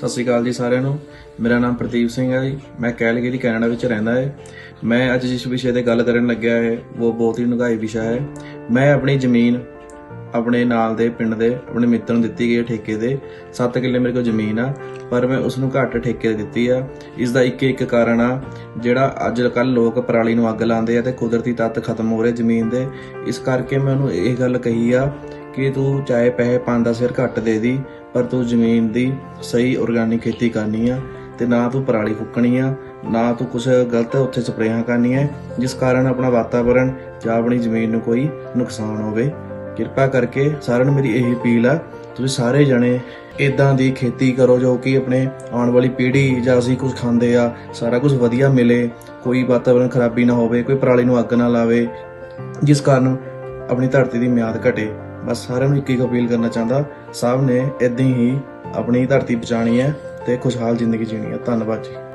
ਸਤਿ ਸ਼੍ਰੀ ਅਕਾਲ ਜੀ ਸਾਰਿਆਂ ਨੂੰ। ਮੇਰਾ ਨਾਮ ਪ੍ਰਦੀਪ ਸਿੰਘ ਹੈ ਜੀ। ਮੈਂ ਕੈਲਗਰੀ ਕੈਨੇਡਾ ਵਿੱਚ ਰਹਿੰਦਾ ਹੈ। ਮੈਂ ਅੱਜ ਜਿਸ ਵਿਸ਼ੇ ਤੇ ਗੱਲ ਕਰਨ ਲੱਗਿਆ ਹੈ, ਉਹ ਬਹੁਤ ਹੀ ਨਗਾਈ ਵਿਸ਼ਾ ਹੈ। ਮੈਂ ਆਪਣੀ ਜ਼ਮੀਨ ਆਪਣੇ ਨਾਲ ਦੇ ਪਿੰਡ ਦੇ, ਆਪਣੇ ਮਿੱਤਰ ਨੂੰ ਦਿੱਤੀ ਗਈ ਹੈ ਠੇਕੇ ਦੇ। 7 ਕਿੱਲੇ ਮੇਰੇ ਕੋਲ ਜ਼ਮੀਨ ਆ, ਪਰ ਮੈਂ ਉਸ ਨੂੰ ਘੱਟ ਠੇਕੇ ਤੇ ਦਿੱਤੀ ਆ। ਇਸ ਦਾ ਇੱਕ ਇੱਕ ਕਾਰਨ ਆ, ਜਿਹੜਾ ਅੱਜ ਕੱਲ ਲੋਕ ਪਰਾਲੀ ਨੂੰ ਅੱਗ ਲਾਉਂਦੇ ਆ ਤੇ ਕੁਦਰਤੀ ਤੱਤ ਖਤਮ ਹੋ ਰਹੇ ਜ਼ਮੀਨ ਦੇ। ਇਸ ਕਰਕੇ ਮੈਂ ਉਹਨੂੰ ਇਹ ਗੱਲ ਕਹੀ ਆ ਕਿ ਤੂੰ ਚਾਹੇ ਪੈਸੇ 5-10 ਹਜ਼ਾਰ ਘੱਟ ਦੇ ਦੀ ਪਰ ਤੂੰ ਜ਼ਮੀਨ ਦੀ ਸਹੀ ਆਰਗੈਨਿਕ ਖੇਤੀ ਕਰਨੀ ਆ ਤੇ ਨਾ ਤੂੰ ਪਰਾਲੀ ਫੁੱਕਣੀ ਆ, ਨਾ ਤੂੰ ਕੁਝ ਗਲਤ ਉੱਥੇ ਸਪਰੇਆਂ ਕਰਨੀਆਂ ਜਿਸ ਕਾਰਨ ਆਪਣਾ ਵਾਤਾਵਰਣ ਜਾਂ ਆਪਣੀ ਜ਼ਮੀਨ ਨੂੰ ਕੋਈ ਨੁਕਸਾਨ ਹੋਵੇ। ਕਿਰਪਾ ਕਰਕੇ ਸਾਰਿਆਂ ਨੂੰ ਮੇਰੀ ਇਹੀ ਅਪੀਲ ਆ, ਤੁਸੀਂ ਸਾਰੇ ਜਣੇ ਇਦਾਂ ਦੀ ਖੇਤੀ ਕਰੋ ਜੋ ਕਿ ਆਪਣੇ ਆਉਣ ਵਾਲੀ ਪੀੜ੍ਹੀ ਜਾਂ ਅਸੀਂ ਕੁਝ ਖਾਂਦੇ ਆ, ਸਾਰਾ ਕੁਝ ਵਧੀਆ ਮਿਲੇ, ਕੋਈ ਵਾਤਾਵਰਣ ਖਰਾਬੀ ਨਾ ਹੋਵੇ, ਕੋਈ ਪਰਾਲੀ ਨੂੰ ਅੱਗ ਨਾ ਲਾਵੇ, ਜਿਸ ਕਾਰਨ ਆਪਣੀ ਧਰਤੀ ਦੀ ਮਿਆਦ ਘਟੇ। ਬਸ ਸਾਰਿਆਂ ਨੂੰ ਇੱਕ ਇੱਕ ਅਪੀਲ ਕਰਨਾ ਚਾਹੁੰਦਾ, ਸਭ ਨੇ ਇਦਾਂ ਹੀ ਆਪਣੀ ਧਰਤੀ ਬਚਾਣੀ ਹੈ ਤੇ ਖੁਸ਼ਹਾਲ ਜ਼ਿੰਦਗੀ ਜੀਣੀ ਹੈ। ਧੰਨਵਾਦ ਜੀ।